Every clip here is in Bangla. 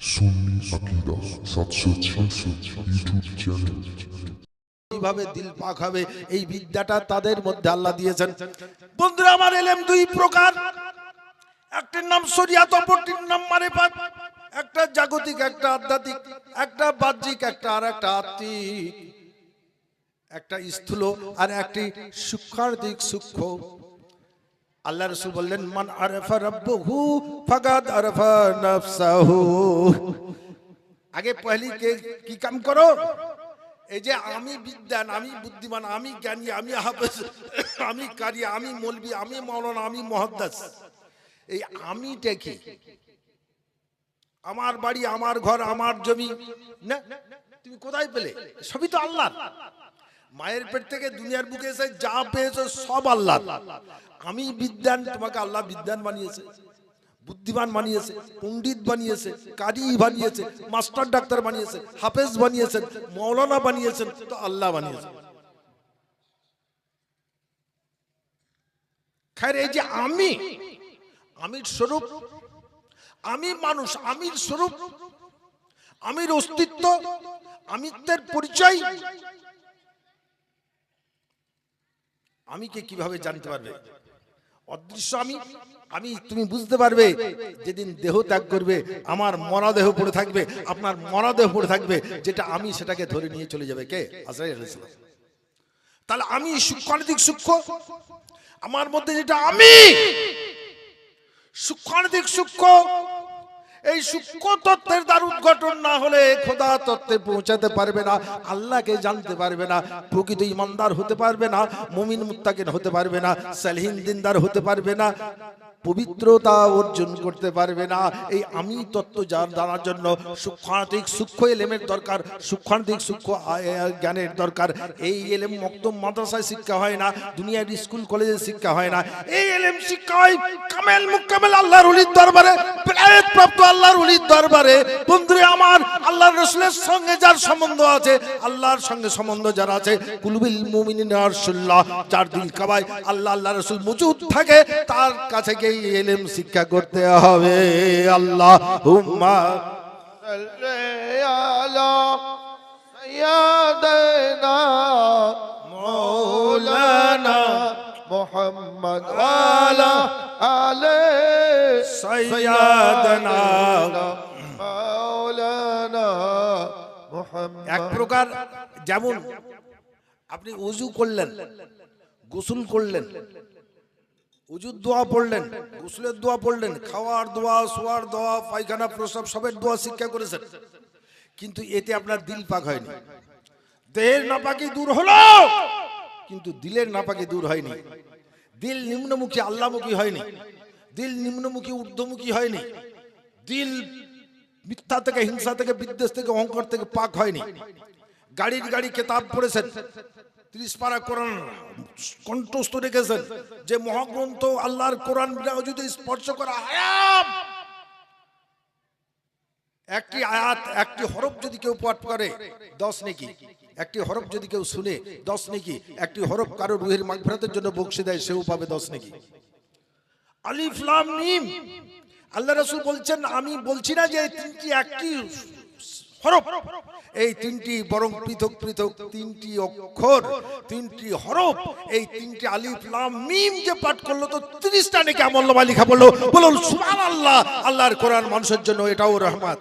সুন্নি আকিদা, সাতশো ইউটিউব চ্যানেল কীভাবে দিল পাক হবে, এই বিদ্যাটা তাদের মধ্যে আল্লাহ দিয়েছেন। বন্ধুরা, আমার এলেম দুই প্রকার। একটির নাম শরিয়াত, অপরটির নাম মারেফাত। একটা জাগতিক, একটা আধ্যাত্মিক, একটা বাহ্যিক, একটা আর একটা আত্মিক। একটা স্থূল আর একটি সূক্ষ্মার্থিক সূক্ষ্ম। আল্লাহ রসুল বললেন, মান আরফা রব্বহু ফাকাদ আরফা নাফসাহু। আগে পহলি কে কি কাম করো? এই যে আমি বিদ্যান, আমি বুদ্ধিমান, আমি জ্ঞানী, আমি হাফেজ, আমি কারি আমি মলবি, আমি মৌলানা আমি মহাদ্দাস। এই আমিটা কি? আমার বাড়ি, আমার ঘর, আমার জমি, না? তুমি কোথায় পেলে? সবই তো আল্লাহ মায়ের পেট থেকে দুনিয়ার বুকে এসে যা পেয়েছ সব আল্লাহ আমি বিদ্যান, তোমাকে আল্লাহ বিদ্যান বানিয়েছে, বুদ্ধিমান বানিয়েছে, পণ্ডিত বানিয়েছে, কারি বানিয়েছে, মাস্টার ডাক্তার বানিয়েছে, হাফেজ বানিয়েছেন, মৌলানা বানিয়েছেন, তো আল্লাহ বানিয়েছেন খায়ের, এই যে আমি, আমির স্বরূপ, আমি মানুষ, আমির স্বরূপ, আমির অস্তিত্ব, আমিত্বের পরিচয় আমিকে কীভাবে জানতে পারবে? অদৃশ্য আমি? আমি তুমি বুঝতে পারবে যেদিন দেহ ত্যাগ করবে আমার মরা দেহ পড়ে থাকবে আপনার মরাদেহ পড়ে থাকবে যেটা আমি সেটাকে ধরে নিয়ে চলে যাবে। কে? আলাইহিস তাহলে আমি সূক্ষ্মাণিক সূক্ষ্ম? আমার মধ্যে যেটা আমি সূক্ষ্মাণিক সূক্ষ্ম? এই সূক্ষ্ম তত্ত্বের দ্বার উদ্ঘাটন না হলে খোদা তত্ত্বে পৌঁছাতে পারবে না, আল্লাহকে জানতে পারবে না, প্রকৃত ইমানদার হতে পারবে না, মুমিন মুত্তাকিন হতে পারবে না, সালহীন দিনদার হতে পারবে না, পবিত্রতা অর্জন করতে পারবে না। এই আমি তত্ত্ব জান- জানার জন্য সূক্ষ্মান্তিক সূক্ষ্ম এলেমের দরকার সূক্ষ্মান্তিক সূক্ষ্ম জ্ঞানের দরকার। এই এলেম মক্তম মাদ্রাসায় শিক্ষা হয় না, দুনিয়ার স্কুল কলেজে শিক্ষা হয় না। এই এলেম শিক্ষা হয় কামেল মুকামেল আল্লাহর দরবারে প্রাপ্ত আল্লাহর উলির দরবারে বন্ধুরে আমার আল্লাহর রসুলের সঙ্গে যার সম্বন্ধ আছে আল্লাহর সঙ্গে সম্বন্ধ যার আছে কুলবিল মুমিনিন আরশুল্লাহ যার দিল কাবায় আল্লাহ আল্লাহ রসুল মজুদ থাকে তার কাছে গিয়ে এই এলেম শিক্ষা করতে হবে আল্লাহ হুম্মা صل على سيدنا مولانا محمد وعلى آل এক প্রকার যেমন আপনি উজু করলেন গোসুল করলেন উজুর দোয়া পড়লেন গোসলের দোয়া পড়লেন খাওয়ার দোয়া শোয়ার দোয়া পায়খানা প্রসব সবের দোয়া শিক্ষা করেছেন। কিন্তু এতে আপনার দিল পাক হয়নি। দেহের নাপাকি দূর হলো কিন্তু দিলের নাপাকি দূর হয়নি। দিল নিম্নমুখী আল্লাহমুখী হয়নি। দিল নিম্নমুখী, ঊর্ধ্বমুখী হয়নি। দিল মিথ্যা থেকে, হিংসা থেকে, বিদ্বেষ থেকে, অহংকার থেকে পাক হয়নি। গাড়ির গাড়ি কেতাব পড়েছেন। ত্রিশ পারা কোরআন কণ্ঠস্থ রেখেছেন যে মহাগ্রন্থ আল্লাহর কোরআন যদি স্পর্শ করা হারাম একটি আয়াত, একটি হরফ যদি কেউ পাঠ করে, দশ নেকি। একটি হরফ যদি কেউ শুনে, দশ নেকি। একটি হরফ কারও রুহের মাগফিরাতের জন্য বক্সি দেয়, সেও পাবে দশ নেকি। আলিফ, লাম, মিম। আল্লাহ রাসূল বলছেন, আমি বলছি না যে তিনটি একটি হরফ। এই তিনটি বরং পৃথক পৃথক, তিনটি অক্ষর, তিনটি হরফ, এই তিনটি আলিফ, লাম, মিম যে পাঠ করল তো তিরিশটা নাকি আমল্লা লিখা বলল বলুন সুমান আল্লাহ আল্লাহর কোরআন মানুষের জন্য এটাও রহমত।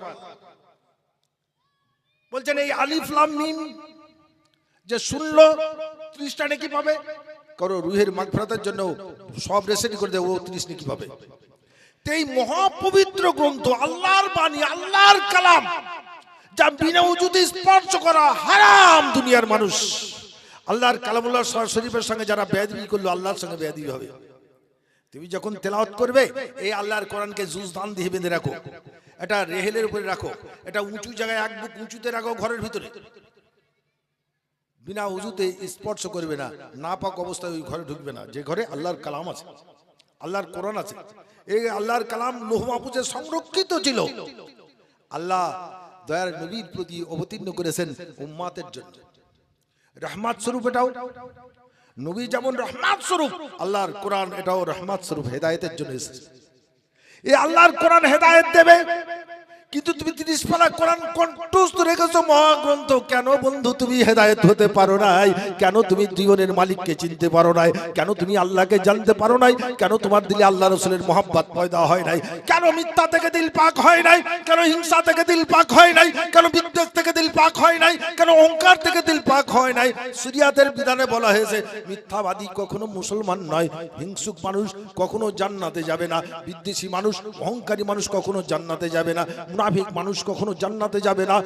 বলছেন, এই আলিফ, লাম, মিম যে শুনলো, ত্রিশটা নাকি পাবে? করো রুহের মাগফিরাতের জন্য সব রেসিডি করে দেবো ও ত্রিশ নাকি পাবে। তো এই মহাপবিত্র গ্রন্থ, আল্লাহর বাণী, আল্লাহর কালাম, যা বিনা উজুতে স্পর্শ করা হারাম দুনিয়ার মানুষ। আল্লাহর কালামুল্লাহ শরীফের সঙ্গে যারা বেয়াদবি করল, আল্লাহর সঙ্গে বেয়াদবি হবে। তুমি যখন তেলাওয়াত করবে, এই আল্লাহর কোরআনকে জুজ দান দিয়ে বেঁধে রাখো। এটা রেহেলের উপরে রাখো। এটা উঁচু জায়গায় এক বুক উঁচুতে রাখো ঘরের ভিতরে। বিনা উজুতে স্পর্শ করবে না না পাক অবস্থায় ওই ঘরে ঢুকবে না। যে ঘরে আল্লাহর কালাম আছে, আল্লাহর কোরআন আছে, এই আল্লাহর কালাম লোহ মাহফুজে সংরক্ষিত ছিল। আল্লাহ দয়ার নবীর প্রতি অবতীর্ণ করেছেন উম্মাতের জন্য। রহমাত স্বরূপ এটাও। নবী যেমন রহমাত স্বরূপ, আল্লাহর কোরআন এটাও রহমাত স্বরূপ, হেদায়তের জন্য এসেছে। এই আল্লাহর কোরআন হেদায়েত দেবে। কিন্তু তুমি তিরিশ পারা কোরআন কণ্ঠস্থ রেখেছো মহাগ্রন্থ। কেন বন্ধু তুমি হেদায়েত হতে পারো নাই? কেন তুমি জীবনের মালিককে চিনতে পারো নাই? কেন তুমি আল্লাহকে জানতে পারো নাই? কেন তোমার দিলে আল্লাহ রসুলের মোহাব্বত পয়দা হয় নাই? কেন মিথ্যা থেকে দিল পাক হয় নাই? কেন হিংসা থেকে দিল পাক হয় নাই? কেন বিদ্বেষ থেকে দিল পাক হয় নাই? কেন অহংকার থেকে দিল পাক হয় নাই? সুরিয়াতের বিধানে বলা হয়েছে, মিথ্যাবাদী কখনো মুসলমান নয়। হিংসুক মানুষ কখনো জান্নাতে যাবে না। বিদ্বেষী মানুষ, অহংকারী মানুষ কখনো জান্নাতে যাবে না। মুনাফিক মানুষ কখনো জান্নাতে যাবে না।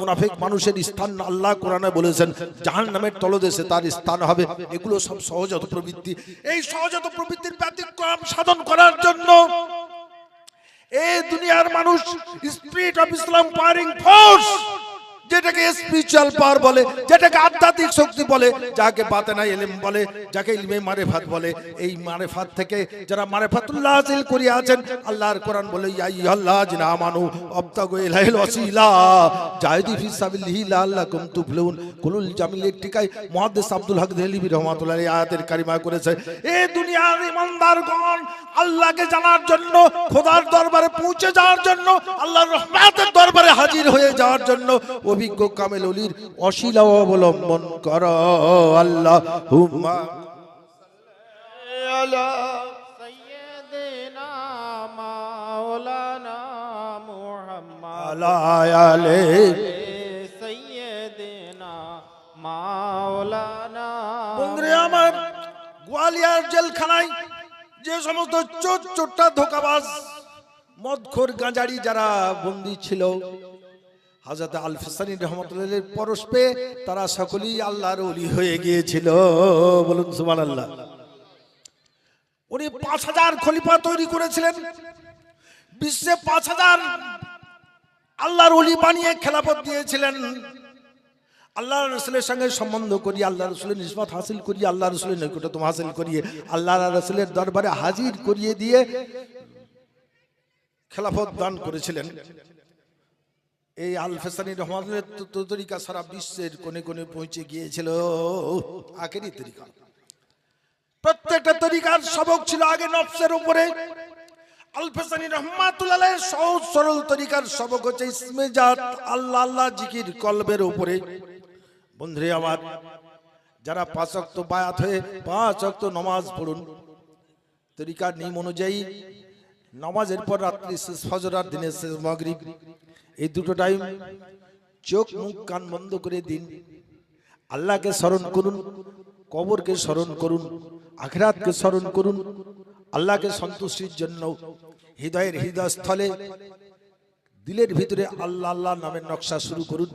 মুনাফিক মানুষের স্থান আল্লাহ কোরআনে বলেছেন জাহান নামের তলদেশে তার স্থান হবে। এগুলো সব সহজাত প্রবৃত্তি। এই সহজাত প্রবৃত্তির ব্যতিক্রম সাধন করার জন্য এই দুনিয়ার মানুষ spirit of Islam powering force যেটাকে স্পিরিচুয়াল পাওয়ার বলে, যেটাকে আধ্যাত্মিক শক্তি বলে, যাকে বাতেনা এলেম বলে, যাকে ইলমে মারেফাত বলে। এই মারেফাত থেকে যারা মারেফাতুল্লাহ হাসিল করিয়া আছেন আল্লাহর কোরআন বলে, ইয়া আল্লাহ জিনা আমানু আবতাগু ইলাইহিল ওয়াসিলা, জাহিদি ফি সাবিলিহি লাআল্লাকুম তুফলিহুন। কুলুল জামিলের টিকায় মুহাদ্দিস আব্দুল হক দেহলিবি রহমাতুল্লাহ আয়াতের কারিমা করেছে। এই দুনিয়ার ইমানদারগণ, আল্লাহকে জানার জন্য, খোদার দরবারে পৌঁছে যাওয়ার জন্য, আল্লাহর রহমাতের দরবারে হাজির হয়ে যাওয়ার জন্য অভিজ্ঞ কামেল অলির অশিলা অবলম্বন পালন কর আল্লাহ হুমা আলায়ালে সৈয়দিনা মাওলানা বন্ধুরে আমার গোয়ালিয়ার জেলখানায় যে সমস্ত চোর চোরটা ধোকাবাজ মদখোর গাঁজারি যারা বন্দী ছিল হাজরত আল ফিসানি রহমতুল্লাহ পরশ তারা সকলেই আল্লাহর অলি হয়ে গিয়েছিল। বলুন সুমান আল্লাহ উনি পাঁচ হাজার খলিফা তৈরি করেছিলেন। বিশ্বে পাঁচ হাজার আল্লাহর অলি বানিয়ে খেলাপথ দিয়েছিলেন। আল্লাহ রসুলের সঙ্গে সম্বন্ধ করি আল্লাহ রসুলের নিসবত হাসিল করি আল্লাহ রসুলের নৈকট্যম হাসিল করিয়ে আল্লাহ রসুলের দরবারে হাজির করিয়ে দিয়ে খেলাফত দান করেছিলেন। এই আল ফেসানি রহমানের তরিকা সারা বিশ্বের কোণে কোণে পৌঁছে গিয়েছিল। আখেরি তরিকা। প্রত্যেকটা তরিকার সবক ছিল আগে নফসের উপরে। আল ফেসানি রহমাতুল্লাহ সহজ সরল তরিকার সবক হচ্ছে ইসমে জাত আল্লাহ আল্লাহ জিকির কলবের উপরে। বন্ধুরে আমার, যারা পাঁচ অক্ত বায়াত হয়ে পাঁচ অক্ত নমাজ পড়ুন, তরিকার নিয়ম অনুযায়ী নামাজের পর রাত্রি শেষ ফজর আর দিনের শেষ, মাগরিব। এই দুটো টাইম চোখ মুখ কান বন্ধ করে দিন। আল্লাহকে স্মরণ করুন, কবরকে স্মরণ করুন, আখরাতকে স্মরণ করুন। আল্লাহকে সন্তুষ্টির জন্য, হৃদয়ের হৃদয়স্থলে, দিলের ভিতরে আল্লাহ আল্লাহ নামের নকশা শুরু করুন।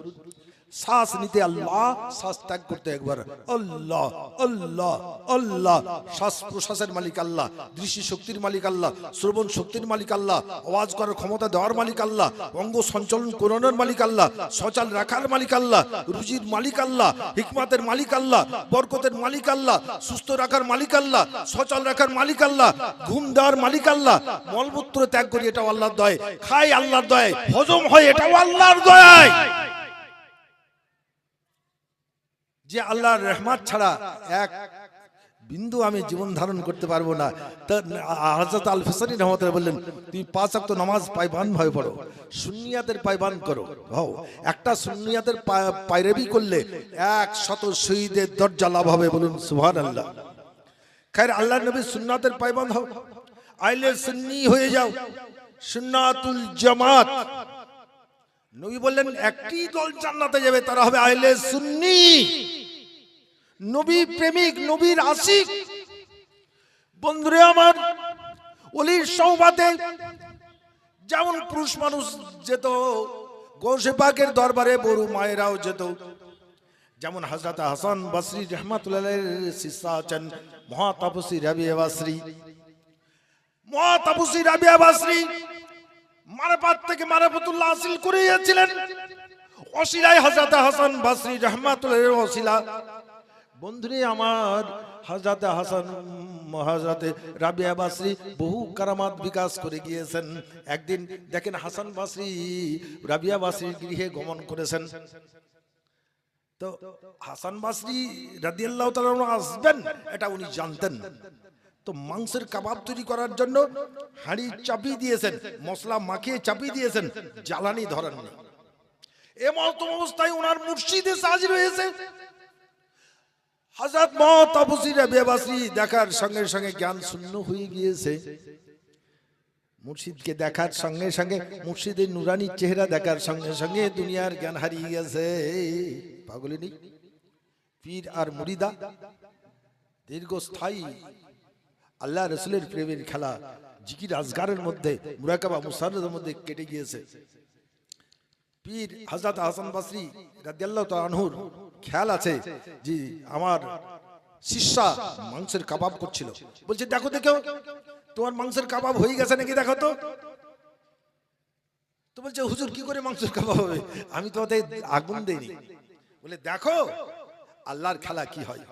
শ্বাস নিতে আল্লাহ শ্বাস ত্যাগ করতে একবার আল্লাহ আল্লাহ আল্লাহ শ্বাস প্রশ্বাসের মালিক আল্লাহ দৃষ্টি শক্তির মালিক আল্লাহ শ্রবণ শক্তির মালিক আল্লাহ আওয়াজ করার ক্ষমতা দেওয়ার মালিক আল্লাহ অঙ্গ সঞ্চালন করানোর মালিক আল্লাহ সচাল রাখার মালিক আল্লাহ রুজির মালিক আল্লাহ হিকমাতের মালিক আল্লাহ বরকতের মালিক আল্লাহ সুস্থ রাখার মালিক আল্লাহ সচল রাখার মালিক আল্লাহ ঘুম দেওয়ার মালিক আল্লাহ মলমূত্র ত্যাগ করি এটাও আল্লাহর দয় খাই আল্লাহর দয় হজম হয় এটাও আল্লাহর দয় যে আল্লাহর রহমাত ছাড়া এক বিন্দু আমি জীবন ধারণ করতে পারব না। হজরত আল ফিসানি রহমতুল্লাহ বললেন তুমি পাঁচ অক্ত নামাজ পাইবান ভয় পড়ো, সুন্নিয়াতের পাইবান করো হও একটা সুন্নিয়াতের পা- পায়রাবি করলে এক শত শহীদের দরজা লাভ হবে বলুন সুহান আল্লাহ খায়ের আল্লাহ নবী সুন্নাতের পাইবান হও। আইলে সুন্নি হয়ে যাও। সুন্নাতুল জামাত নবী বললেন একটি দল জান্নাতে যাবে তারা হবে আহলে সুন্নি। নবী প্রেমিক নবীর আশিক বন্ধুরে আমার অলির সৌবাতে যেমন পুরুষ মানুষ যেত গৌসে পাকের দরবারে বড় মায়েরাও যেত। যেমন হজরত হাসান বসরি রহমাতুল্লাহ শিষ্যা আছেন মহাতাপসী রবি বাসরি। মহাতাপসী রবি বাসরি মারেপাত থেকে মারেপাতুল্লাহ হাসিল করিয়েছিলেন। অশিলায় হজরত হাসান বাসরি রহমাতুল্লাহ অশিলা বন্ধুরে আমার হজরত হাসান হজরতে রাবিয়া বাসরি বহু কারামাত বিকাশ করে গিয়েছেন। একদিন দেখেন হাসান বাসরি রাবিয়া বাসরির গৃহে গমন করেছেন। তো হাসান বাসরি রাদিয়াল্লাহু তাআলা আসবেন, এটা উনি জানতেন। তো মাংসের কাবাব তৈরি করার জন্য হাঁড়ি চাপিয়ে দিয়েছেন, মশলা মাখিয়ে চাপিয়ে দিয়েছেন, জ্বালানি ধরেননি। এমত অবস্থায় ওনার মুর্শিদে হাজির হয়েছে হাজার মত আবুসিরা বেবাসি দেখার সঙ্গে সঙ্গে জ্ঞান শূন্য হয়ে গিয়েছে। মুর্শিদকে দেখার সঙ্গে সঙ্গে মুর্শিদের নুরানি চেহারা দেখার সঙ্গে সঙ্গে দুনিয়ার জ্ঞান হারিয়ে গেছে। পাগলিনী, পীর আর মুরিদা দীর্ঘস্থায়ী আল্লাহ রসুলের প্রেমের খেলা, জিকির আজগারের মধ্যে, মুরাকাবা মুসারের মধ্যে কেটে গিয়েছে। পীর হাজরত হাসান বাসরি রাদিয়াল্লাহু তাআলা আনহুর খেয়াল আছে জি আমার শিষ্যা মাংসের কাবাব করছিল। বলছে, দেখো দেখো তোমার মাংসের কাবাব হয়ে গেছে নাকি দেখো তো? তো বলছে, হুজুর, কি করে মাংসের কাবাব হবে? আমি তো ওতে আগুন দেইনি। বলে, দেখো, আল্লাহর খেলা কি হয়?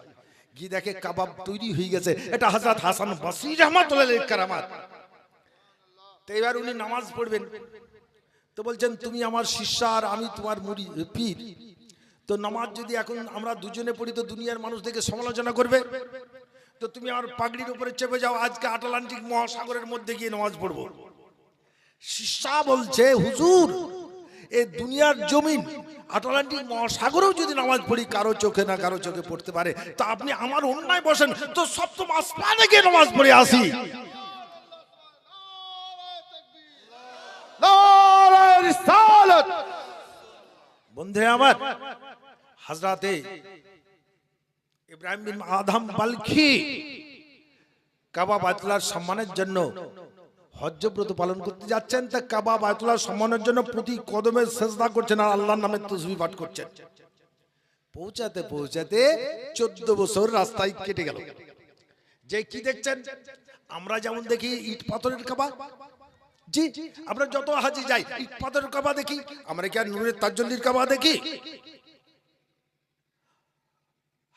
গিয়ে দেখে কাবাব তৈরি হয়ে গেছে। এটা হাজরত হাসান বাসরি আলাইহির কারামাত। তো এবার উনি নামাজ পড়বেন। তো বলছেন, তুমি আমার শিষ্যা আর আমি তোমার মুড়ি পীর। তো নামাজ যদি এখন আমরা দুজনে পড়ি, তো দুনিয়ার মানুষ দেখে সমালোচনা করবে। তো তুমি আমার পাগড়ির উপরে চেপে যাও, আজকে আটলান্টিক মহাসাগরের মধ্যে গিয়ে নামাজ পড়ব। শিষ্যা বলছে, হুজুর এ দুনিয়ার জমিন আটলান্টিক মহাসাগরেও যদি নামাজ পড়ি কারও চোখে না কারও চোখে পড়তে পারে। তা আপনি আমার অন্যায় বসেন তো সপ্তম আসমানে গিয়ে নামাজ পড়ে আসি। বন্ধে আমার হাজরাতে ইব্রাহিম বিন আদম বালখি কাবা বায়তুল্লাহর সম্মানের জন্য হজ্জব্রত পালন করতে যাচ্ছেন, তা কাবা বায়তুল্লাহর সম্মানের জন্য প্রতি কদমে সেজদা করছেন আর আল্লাহর নামে তসবি পাঠ করছেন। পৌঁছাতে পৌঁছাতে চোদ্দ বছর রাস্তায় কেটে গেল। যে কি দেখছেন? আমরা যেমন দেখি ইট পাথরের কাবা। জি, আমরা যত হাজি যাই, ইট পাথরের কাবা দেখি, আমরা কি আর নুরের তাজ্জল্লির কাবা দেখি?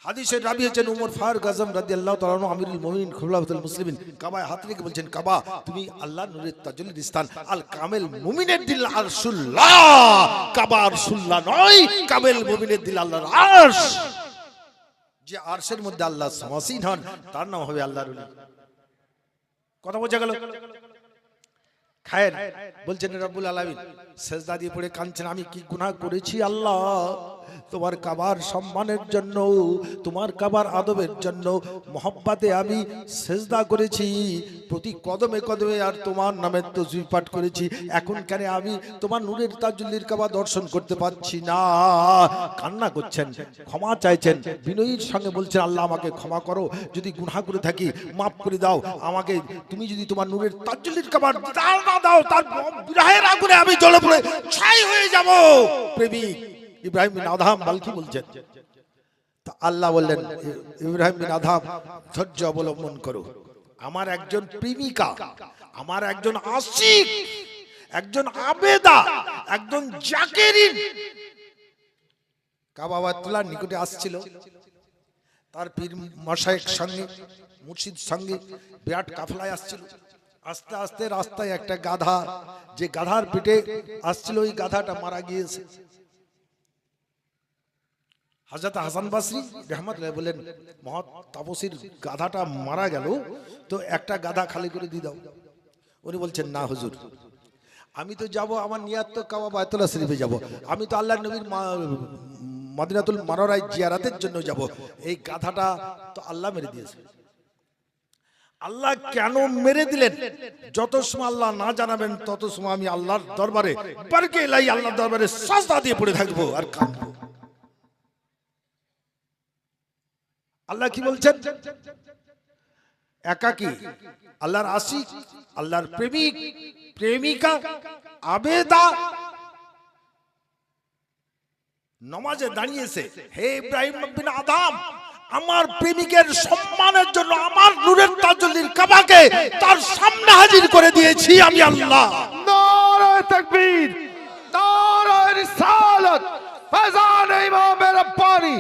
হাদিসের রাবি হচ্ছেন উমর ফারুক আজম রাদিয়াল্লাহু তাআলা আনহু আমিরুল মুমিনিন খুলাফাতুল মুসলিমিন। কাবায় হাত রেখে বলছেন কাবা তুমি আল্লাহ নূরের তাজ্জুলির স্থান আল কামেল মুমিনের দিল আরশুল্লাহ কাবা আরশুল্লাহ নয় কামেল মুমিনের দিল আল্লাহর আরশ। যে আরশের মধ্যে আল্লাহ সমাসীন হন তার নাম হবে আল্লাহর কথা বোঝা গেল? খায়ের বলছেন রব্বুল আলামিন সেজদা দিয়ে পড়ে কাঁদছেন আমি কি গুনাহ করেছি আল্লাহ? তোমার কাবার সম্মানের জন্য, তোমার কাবার আদবের জন্য মোহব্বাতে আমি সেজদা করেছি, প্রতি কদমে কদমে আর তোমার নামে তসবি পাঠ করেছি। এখন কেন আমি তোমার নূরের তাজুল্লির কাবা দর্শন করতে পারছি না? কান্না করছেন, ক্ষমা চাইছেন, বিনয়ীর সঙ্গে বলছেন, আল্লাহ, আমাকে ক্ষমা করো, যদি গুনাহ করে থাকি, মাফ করে দাও, আমাকে তুমি যদি তোমার নূরের তাজুল্লির কাবার দাও না দাও, তার বিরাহের আগুনে আমি জ্বলে পড়ে ছাই হয়ে যাব। প্রেমিক ইব্রাহিম বিন আদহাম বালকি বলছেন। আল্লাহ বললেন, ইব্রাহিম বিন আদহাম, ধৈর্য অবলম্বন করো। আমার একজন প্রেমিকা, আমার একজন আশিক, একজন আবেদা, একজন জাকেরিন। কাবাবাতুল্লার নিকটে আসছিল। তার পীর মশাইক সঙ্গে মুর্শিদ সঙ্গে বিরাট কাফলায় আসছিল। আস্তে আস্তে রাস্তায় একটা গাধা যে গাধার পিঠে আসছিল, ওই গাধাটা মারা গিয়েছে। হাজরত হাসান বাসরি রহমত বলেন মহৎ তাপসীর গাধাটা মারা গেল, তো একটা গাধা খালি করে দিয়ে দাও। উনি বলছেন, না হুজুর, আমি তো যাব, আমার নিয়াত তো কাবা বায়তুল্লাহ শরীফে যাব। আমি তো আল্লাহ নবীর মাদিনাতুল মানরাই জিয়ারাতের জন্য যাব। এই গাধাটা তো আল্লাহ মেরে দিয়েছে। আল্লাহ কেন মেরে দিলেন? যত সময় আল্লাহ না জানাবেন, তত সময় আমি আল্লাহর দরবারে, বারকে এলাই আল্লাহর দরবারে সাজদা দিয়ে পড়ে থাকব আর কাঁদবো। আল্লাহ কি বলছেন? একাকী, আল্লাহর আশিক, আল্লাহর প্রেমিক, প্রেমিকা, আবেদা। নমাজে দাঁড়িয়েছে, হে ইব্রাহিম বিন আদাম, আমার প্রেমিকের সম্মানের জন্য আমার নূরের তাজুল্লির কাবাকে তার সামনে হাজির করে দিয়েছি আমি আল্লাহ। নারায়ে তাকবীর, নারায়ে রিসালাত ফয়জান ইমাম রব্বানি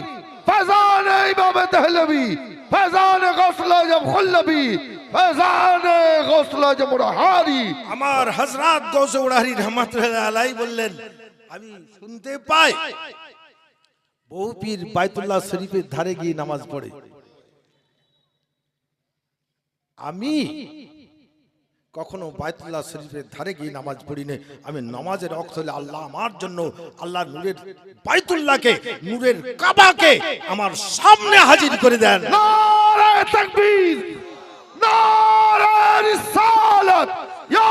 ফয়জান ইমাম দহলভি ফয়জান গসল জব খুল্লবি ফয়জান গসল জব মুরহারি আমার হজরত গৌসে উড়ারি রহমতুল্লাহ আলাই বললেন, আমি শুনতে পাই। বহু পীর বাইতুল্লাহ শরীফের ধারে গিয়ে নামাজ পড়ে। আমি কখনো বায়তুল্লাহ শরীফের ধারে গিয়ে নামাজ পড়ি না। আমি নামাজের অক্ত হলে আল্লাহ আমার জন্য আল্লাহ নূরের বায়তুল্লাহকে নূরের কাবাকে আমার সামনে হাজির করে দেন। ইয়া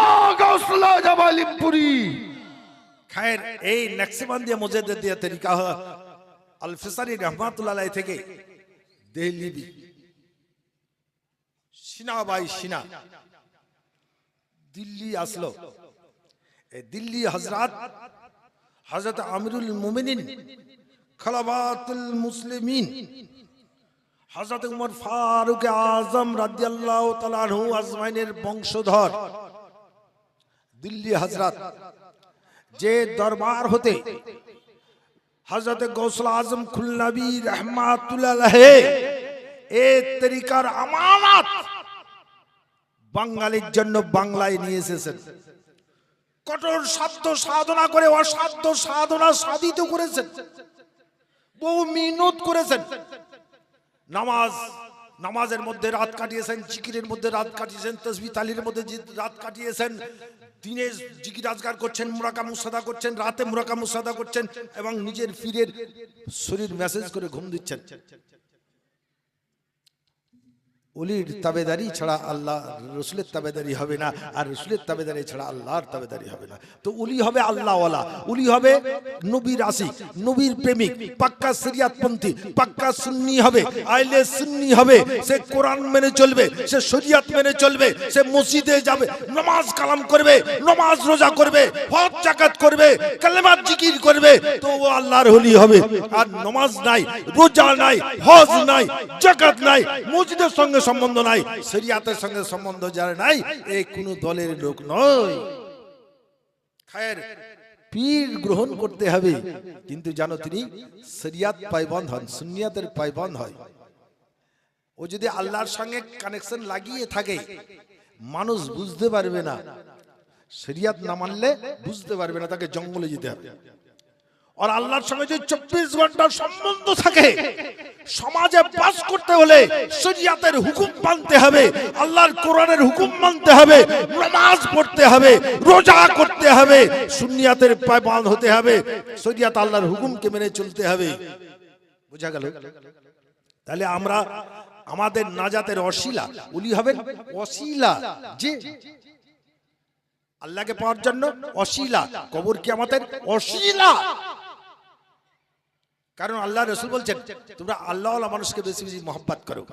খায়ের এই নকশবন্দিয়া মুজাদ্দিদিয়া তরিকা আল ফিসারি রহমাতুল্লাহ থেকে দেহলিবি। সিনা বাই সিনা। দিল্লি আসলো। এই দিল্লি হজরত হজরত আমিরুল মুমিনিন খলাবাতুল মুসলিমিন হজরত উমর ফারুক আজম রাদিয়াল্লাহু তাআলা আনহু আজমাইনের বংশধর। দিল্লি হজরত যে দরবার হতে হজরত গৌসল আজম খুলনবী রহমাতুল্লাহ এ তরিকার আমানত বাঙালির জন্য বাংলায় নিয়ে এসেছেন। কঠোর সাধ্য সাধনা করে, অসাধ্য সাধনা সাধিত করেছেন। বহু মিনত করেছেন। নামাজ, নামাজের মধ্যে রাত কাটিয়েছেন, জিকিরের মধ্যে রাত কাটিয়েছেন, তসবি তালির মধ্যে রাত কাটিয়েছেন দিনে জিকির আজগার করছেন, মুরাকা মুসাদা করছেন, রাতে মুরাকা মুসাদা করছেন এবং নিজের ফিরের শরীর মেসেজ করে ঘুম দিচ্ছেন। অলির তাবেদারি ছাড়া আল্লাহ রসুলের তাবেদারি হবে না আর রসুলের তাবেদারি ছাড়া আল্লাহর তাবেদারি হবে না। তো উলি হবে আল্লাহওয়ালা উলি হবে নবীর আসিক নবীর প্রেমিক পাক্কা সিরিয়াতপন্থী পাক্কা সুন্নি হবে আইলে সুন্নি হবে সে কোরআন মেনে চলবে সে শরিয়াত মেনে চলবে সে মসজিদে যাবে নামাজ কালাম করবে নমাজ রোজা করবে হজ জাকাত করবে কালেমাত জিকির করবে তো ও আল্লাহর হলি হবে। আর নামাজ নাই রোজা নাই হজ নাই জাকাত নাই মসজিদের সঙ্গে সম্বন্ধ নাই, শরিয়াতের সঙ্গে সম্বন্ধ যার নাই এই কোন দলের লোক নয়। পীর গ্রহণ করতে হবে, কিন্তু জানো তিনি শরিয়াত পাইবন্ধ হন সুনিয়াতের পাইবন্ধ হয়। ও যদি আল্লাহর সঙ্গে কানেকশন লাগিয়ে থাকে, মানুষ বুঝতে পারবে না। শরিয়াত না মানলে বুঝতে পারবে না, তাকে জঙ্গলে যেতে হবে। আর আল্লাহর সঙ্গে যদি চব্বিশ ঘণ্টার সম্বন্ধ থাকে, সমাজে বাস করতে হলে শরিয়াতের হুকুম মানতে হবে, আল্লাহর কোরআনের হুকুম মানতে হবে, নামাজ পড়তে হবে, রোজা করতে হবে সুনিয়াতের পায়বান হতে হবে, শরিয়াত আল্লাহর হুকুমকে মেনে চলতে হবে। বোঝা গেল? তাহলে আমরা আমাদের নাজাতের অশিলা, উলি হবেন অশিলা। যে আল্লাহকে পাওয়ার জন্য অশিলা। কবর কি আমাদের অশিলা। কারণ আল্লাহ রসুল বলছেন, তোমরা আল্লাহওয়ালা মানুষকে বেশি বেশি মহব্বাত করো।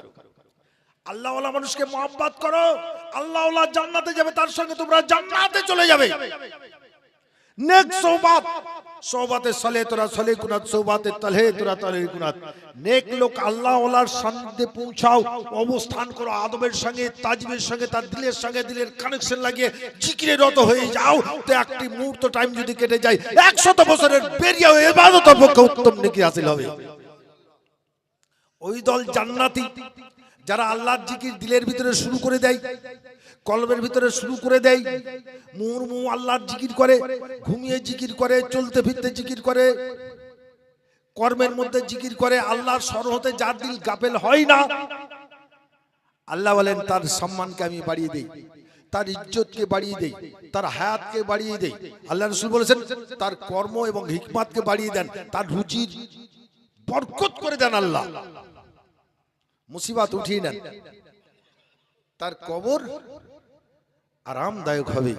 আল্লাহওয়ালা মানুষকে মহব্বাত করো, আল্লাহওয়ালা জান্নাতে যাবে, তার সঙ্গে তোমরা জান্নাতে চলে যাবে। নেক সলে তোরা সলে তলে তোরা তলে নেক লোক আল্লাহ ওলার পৌঁছাও, অবস্থান করো আদবের সঙ্গে, তাজবের সঙ্গে, তার দিলের সঙ্গে, দিলের কানেকশন লাগিয়ে জিকিরে রত হয়ে যাও। তো একটি মুহূর্ত টাইম যদি কেটে যায়, একশত বছরের বেরিয়ে এবাদত পক্ষে উত্তম নাকি হাসিল হবে। ওই দল জান্নাতি। যারা আল্লাহর জিকির দিলের ভিতরে শুরু করে দেয়, কলবের ভিতরে শুরু করে দেয় মুহূর্মু আল্লাহর জিকির করে, ঘুমিয়ে জিকির করে, চলতে ফিরতে জিকির করে, কর্মের মধ্যে জিকির করে, আল্লাহর স্মরণ হতে যার দিল গাফেল হয় না। আল্লাহ বলেন, তার সম্মানকে আমি বাড়িয়ে দেই, তার ইজ্জতকে বাড়িয়ে দেই, তার হায়াতকে বাড়িয়ে দেই। আল্লাহ রসুল বলেছেন, তার কর্ম এবং হিকমাতকে বাড়িয়ে দেন, তার রুচির বরকত করে দেন আল্লাহ। মুসিবাত উঠিয়ে নেন। তার কবর আরামদায়ক হবে।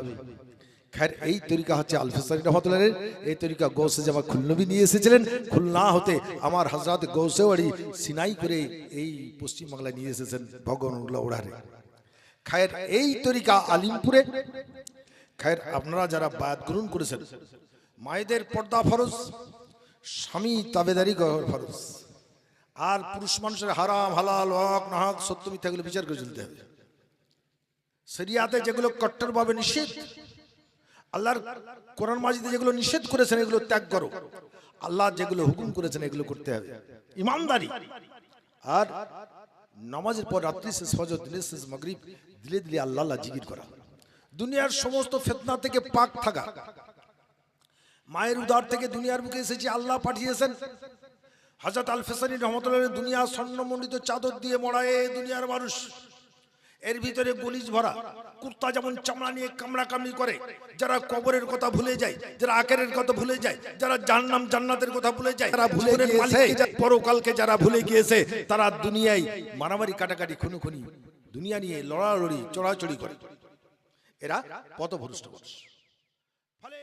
খার এই তরিকা হচ্ছে আলফিসারি রহমতুল্লাহ এই তরিকা গৌসে জামা খুলনবী নিয়ে এসেছিলেন, খুলনা হতে আমার হজরত গৌসেওয়ারি সিনাই করে এই পশ্চিমবাংলায় নিয়ে এসেছেন ভগবান ওড়ারে খায়ের, এই তরিকা আলিমপুরে। খায়ের, আপনারা যারা বায়াত গ্রহণ করেছেন, মায়েদের পর্দা ফরজ, স্বামী তাবেদারি করা ফরজ। আর পুরুষ মানুষের হারাম, হালাল, হক, নাহক সত্য মিথ্যাগুলো বিচার করে চলতে হবে। শরিয়াতে যেগুলো কট্টরভাবে নিষেধ, আল্লাহর কোরআন মাজিদে যেগুলো নিষেধ করেছেন, এগুলো ত্যাগ করো। আল্লাহ যেগুলো হুকুম করেছেন, এগুলো করতে হবে। ইমানদারি। আর নামাজের পর রাত্রি শেষ ফজর দিলে শেষ, মাগরিব, দিলে দিলে আল্লাহ আল্লাহ জিকির করা। দুনিয়ার সমস্ত ফেতনা থেকে পাক থাকা। মায়ের উদার থেকে দুনিয়ার বুকে এসেছি আল্লাহ পাঠিয়েছেন হজরত আল ফেসানি রহমতুল্লাহ দুনিয়া স্বর্ণমণ্ডিত চাদর দিয়ে মরা এ দুনিয়ার মানুষ। এর ভিতরে গলিজ ভরা কুর্তা যেমন চামড়া নিয়ে কামড়া কামড়ি করে যারা কবরের কথা ভুলে যায় যারা আকেরের কথা ভুলে যায় যারা জান্নাম জান্নাতের কথা ভুলে যায় যারা ভুলে গিয়েছে। পরকালকে যারা ভুলে গিয়েছে তারা দুনিয়ায় মারামারি কাটাকাটি খুনুখুনি দুনিয়া নিয়ে লড়ালড়ি চড়াচড়ি করে। এরা পথভ্রষ্ট মানুষ। ফলে